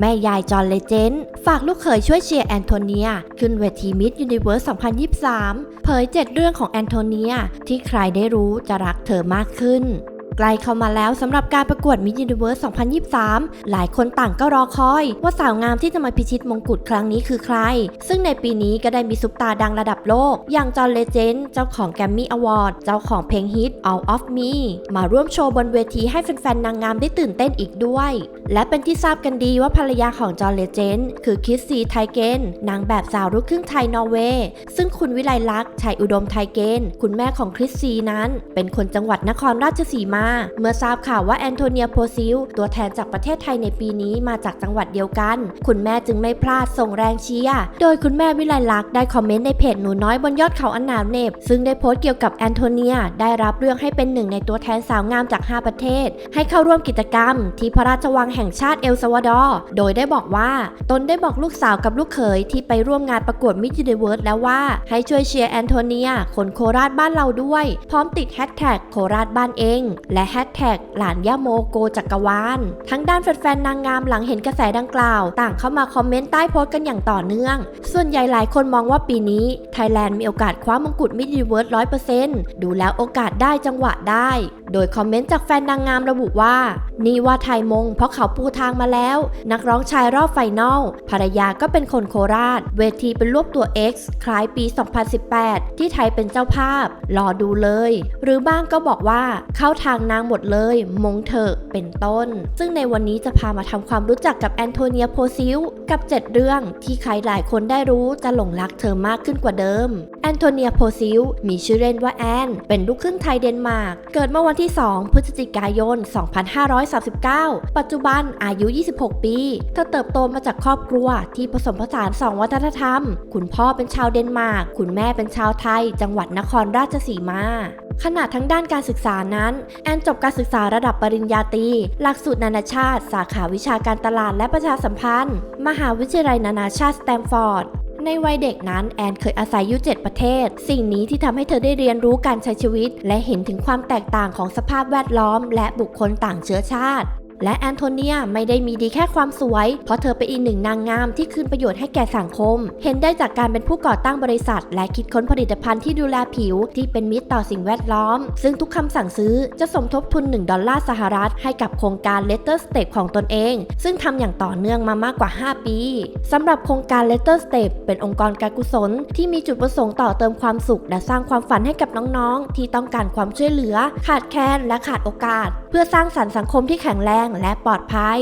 แม่ยายจอห์นเลเจนด์ฝากลูกเขยช่วยเชียร์แอนโทเนีย ขึ้นเวทีมิสยูนิเวิร์ส 2023 เผย 7 เรื่องของแอนโทเนีย ที่ใครได้รู้จะรักเธอมากขึ้น ใกล้เข้ามาแล้วสำหรับการประกวดมิ s ยูนิเวิร์ส2023 หลายคนต่างก็รอคอย ว่าสาวงามที่จะมาพิชิตมงกุฎครั้งนี้คือใคร ซึ่งในปีนี้ก็ได้มีซุปตาดังระดับโลก อย่างจอห์นเลเจนด์เจ้าของแกรมมี่อวอร์ดเจ้าของเพลงฮิต All of Me มาร่วมโชว์บนเวทีให้แฟนๆนางงามได้ตื่นเต้นอีกด้วย และเป็นที่ทราบกันดีว่าภรรยาของจอห์นเลเจนด์คือคิสซีไทเกนนางแบบสาวลูกครึ่งไทยนอร์เวย์ซึ่งคุณวิไลลักษณ์ชัยอุดมไทเกนคุณแม่ของคริสซีนั้น เป็นคนจังหวัดนครราชสีมาเมื่อทราบข่าวว่าแอนโทเนียโพซิลตัวแทนจากประเทศไทยในปีนี้มาจากจังหวัดเดียวกัน คุณแม่จึงไม่พลาดส่งแรงเชียร์โดยคุณแม่วิไลลักษณ์ได้คอมเมนต์ในเพจหนูน้อยบนยอดเขาอันหนาวเนบ ซึ่งได้โพสต์เกี่ยวกับแอนโทเนีย ได้รับเรื่องให้เป็นหนึ่งในตัวแทนสาวงามจาก 5 ประเทศ ให้เข้าร่วมกิจกรรม ที่พระราชวังแห่งชาติเอลซาวาดอร์โดยได้บอกว่า ตนได้บอกลูกสาวกับลูกเขยที่ไปร่วมงานประกวดมิ s ยูนิเวิร์สแล้วว่า ให้ช่วยเชียร์แอนโทเนียคนโคราชบ้านเราด้วย พร้อมติดแฮชแท็กโคราชบ้านเองและแฮชแท็กหลานย่าโมโกจักรวาลทั้งด้านแฟนๆนางงามหลังเห็นกระแสดังกล่าว ต่างเข้ามาคอมเมนต์ใต้โพสต์กันอย่างต่อเนื่อง ส่วนใหญ่หลายคนมองว่าปีนี้ไทยแลนด์มีโอกาสคว้ามงกุฎมิ s ยูนิเวิร์สร้อยเปอร์เซ็นต์ดูแล้วโอกาสได้จังหวะได้ โดยคอมเมนต์จากแฟนนางงามระบุว่า นี่ว่าไทยมง เพราะเขาปูทางมาแล้ว นักร้องชายรอบไฟนอลภรรยาก็เป็นคนโคราช เวทีเป็นรูปตัว X คล้ายปี 2018 ที่ไทยเป็นเจ้าภาพ รอดูเลย หรือบ้างก็บอกว่าเข้าทางนางหมดเลย มงเถอะเป็นต้น ซึ่งในวันนี้จะพามาทำความรู้จักกับแอนโทเนียโพซิลกับ 7 เรื่องที่ใครหลายคนได้รู้จะหลงรักเธอมากขึ้นกว่าเดิมแอนโทเนียโพซิลมีชื่อเล่นว่าแอนเป็นลูกครึ่งไทยเดนมาร์กเกิดเมื่อวันที่ 2 พฤศจิกายน 2539 ปัจจุบันอายุ 26 ปี เธอเติบโตมาจากครอบครัวที่ผสมผสาน 2 วัฒนธรรม คุณพ่อเป็นชาวเดนมาร์กคุณแม่เป็นชาวไทย จังหวัดนครราชสีมา ขณะทั้งด้านการศึกษานั้น แอนจบการศึกษาระดับปริญญาตรีหลักสูตรนานาชาติ สาขาวิชาการตลาดและประชาสัมพันธ์ มหาวิทยาลัยนานาชาติสแตมฟอร์ดในวัยเด็กนั้นแอนเคยอาศัยอยู่ 7 ประเทศ สิ่งนี้ที่ทำให้เธอได้เรียนรู้การใช้ชีวิต และเห็นถึงความแตกต่างของสภาพแวดล้อม และบุคคลต่างเชื้อชาติ และแอนโทเนียไม่ได้มีดีแค่ความสวย เพราะเธอเป็นอีกหนึ่งนางงามที่คืนประโยชน์ให้แก่สังคม เห็นได้จากการเป็นผู้ก่อตั้งบริษัท และคิดค้นผลิตภัณฑ์ที่ดูแลผิว ที่เป็นมิตรต่อสิ่งแวดล้อม ซึ่งทุกคำสั่งซื้อจะสมทบทุน 1 ดอลลาร์สหรัฐ ให้กับโครงการ Letter Step ของตนเอง ซึ่งทำอย่างต่อเนื่องมามากกว่า 5 ปีสำหรับโครงการ Letter Step เป็นองค์กรการกุศล ที่มีจุดประสงค์ต่อเติมความสุข และสร้างความฝันให้กับน้องๆ ที่ต้องการความช่วยเหลือ ขาดแคลนและขาดโอกาส เพื่อสร้างสรรค์สังคมที่แข็งแรงและปลอดภัย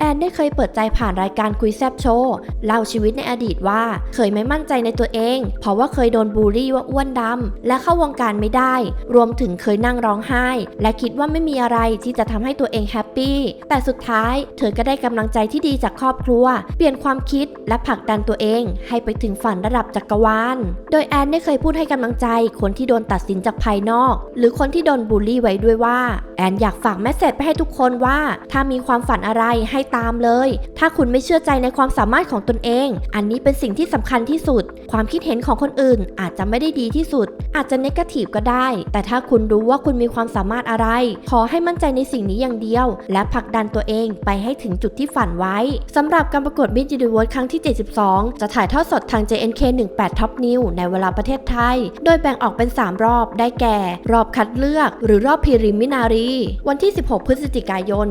แอนได้เคยเปิดใจผ่านรายการคุยแซบโชว์เล่าชีวิตในอดีตว่าเคยไม่มั่นใจในตัวเอง เพราะว่าเคยโดนบูลลี่ว่าอ้วนดำและเข้าวงการไม่ได้ รวมถึงเคยนั่งร้องไห้ และคิดว่าไม่มีอะไรที่จะทำให้ตัวเองแฮปปี้แต่สุดท้ายเธอก็ได้กำลังใจที่ดีจากครอบครัว เปลี่ยนความคิดและผลักดันตัวเอง ให้ไปถึงฝันระดับจักรวาลโดยแอนได้เคยพูดให้กำลังใจคนที่โดนตัดสินจากภายนอก หรือคนที่โดนบูลลี่ไว้ด้วยว่า แอนอยากฝากแมสเซจไปให้ทุกคนว่า ถ้ามีความฝันอะไรให้ตามเลย ถ้าคุณไม่เชื่อใจในความสามารถของตนเอง อันนี้เป็นสิ่งที่สำคัญที่สุด ความคิดเห็นของคนอื่นอาจจะไม่ได้ดีที่สุด อาจจะเนกาทีฟก็ได้ แต่ถ้าคุณรู้ว่าคุณมีความสามารถอะไร ขอให้มั่นใจในสิ่งนี้อย่างเดียว และผลักดันตัวเองไปให้ถึงจุดที่ฝันไว้สำหรับการประกวด Miss Universe ครั้งที่ 72 จะถ่ายทอดสดทาง JNK 18 Top New ในเวลาประเทศไทย โดยแบ่งออกเป็น 3 รอบ ได้แก่ รอบคัดเลือก หรือรอบพริมินารี วันที่ 16 พฤศจิกายน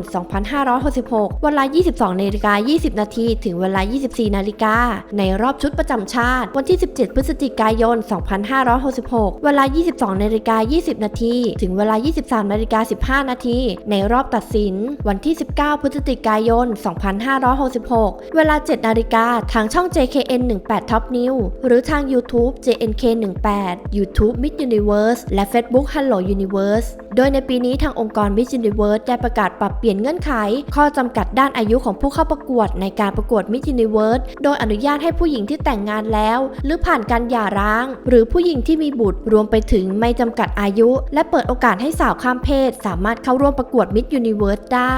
2566 เวลา22นาฬิกา20 นาทีถึงเวลา 24 นาฬิกาในรอบชุดประจำชาติ วันที่ 17 พฤศจิกายน 2566 เวลา 22นาฬิกา20 นาทีถึงเวลา 23นาฬิกา15 นาทีในรอบตัดสิน วันที่ 19 พฤศจิกายน 2566 เวลา 7 นาฬิกาทางช่อง JKN 18 Top New หรือทาง YouTube JNK 18 YouTube Mid Universe และ Facebook Hello Universe ดยในปีนี้ทางองค์กร Miss Universe ได้ประกาศปรับเปลี่ยนเงื่อนไข ข้อจำกัดด้านอายุของผู้เข้าประกวดในการประกวด Miss Universe โดยอนุญาตให้ผู้หญิงที่แต่งงานแล้ว หรือผ่านการหย่าร้าง หรือผู้หญิงที่มีบุตรรวมไปถึงไม่จำกัดอายุ และเปิดโอกาสให้สาวข้ามเพศ สามารถเข้าร่วมประกวด Miss Universe ได้